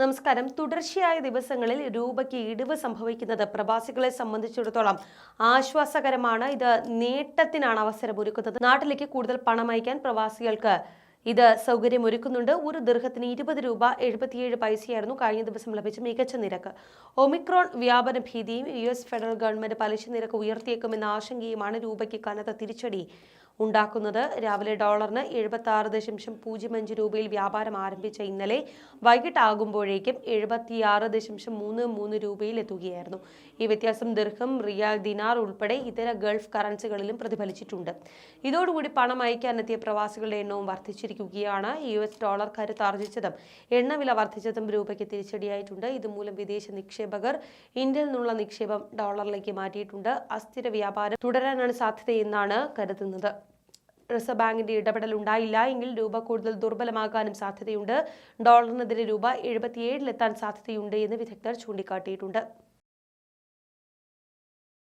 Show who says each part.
Speaker 1: നമസ്കാരം. തുടർച്ചയായ ദിവസങ്ങളിൽ രൂപയ്ക്ക് ഇടിവ് സംഭവിക്കുന്നത് പ്രവാസികളെ സംബന്ധിച്ചിടത്തോളം ആശ്വാസകരമാണ്. ഇത് നേട്ടത്തിനാണ് അവസരമൊരുക്കുന്നത്. നാട്ടിലേക്ക് കൂടുതൽ പണം അയക്കാൻ പ്രവാസികൾക്ക് ഇത് സൗകര്യമൊരുക്കുന്നുണ്ട്. ഒരു ദീർഘത്തിന് ഇരുപത് രൂപ എഴുപത്തിയേഴ് പൈസയായിരുന്നു കഴിഞ്ഞ ദിവസം ലഭിച്ച മികച്ച നിരക്ക്. ഒമിക്രോൺ വ്യാപന ഭീതിയും യു എസ് ഫെഡറൽ ഗവൺമെന്റ് പലിശ നിരക്ക് ഉയർത്തിയേക്കുമെന്ന ആശങ്കയുമാണ് രൂപയ്ക്ക് കനത്ത തിരിച്ചടി. ഉണ്ടാക്കുന്നത്. രാവിലെ ഡോളറിന് എഴുപത്തി ആറ് ദശാംശം പൂജ്യം അഞ്ച് രൂപയിൽ വ്യാപാരം ആരംഭിച്ച ഇന്നലെ വൈകിട്ടാകുമ്പോഴേക്കും എഴുപത്തിയാറ് ദശാംശം മൂന്ന് മൂന്ന് രൂപയിൽ എത്തുകയായിരുന്നു. ഈ വ്യത്യാസം ദീർഘം റിയാൽ ദിനാർ ഉൾപ്പെടെ ഇതര ഗൾഫ് കറൻസികളിലും പ്രതിഫലിച്ചിട്ടുണ്ട്. ഇതോടുകൂടി പണം അയക്കാനെത്തിയ പ്രവാസികളുടെ എണ്ണവും വർദ്ധിച്ചിരിക്കുകയാണ്. യു എസ് ഡോളർ കരുത്താർജിച്ചതും എണ്ണവില വർദ്ധിച്ചതും രൂപയ്ക്ക് തിരിച്ചടിയായിട്ടുണ്ട്. ഇതുമൂലം വിദേശ നിക്ഷേപകർ ഇന്ത്യയിൽ നിന്നുള്ള നിക്ഷേപം ഡോളറിലേക്ക് മാറ്റിയിട്ടുണ്ട്. അസ്ഥിര വ്യാപാരം തുടരാനാണ് സാധ്യതയെന്നാണ് കരുതുന്നത്. റിസർവ് ബാങ്കിന്റെ ഇടപെടൽ ഉണ്ടായില്ല. എങ്കിൽ രൂപ കൂടുതൽ ദുർബലമാകാനും സാധ്യതയുണ്ട്. ഡോളറിനെതിരെ രൂപ എഴുപത്തിയേഴിലെത്താൻ സാധ്യതയുണ്ട് എന്ന് വിദഗ്ധർ ചൂണ്ടിക്കാട്ടിയിട്ടുണ്ട്.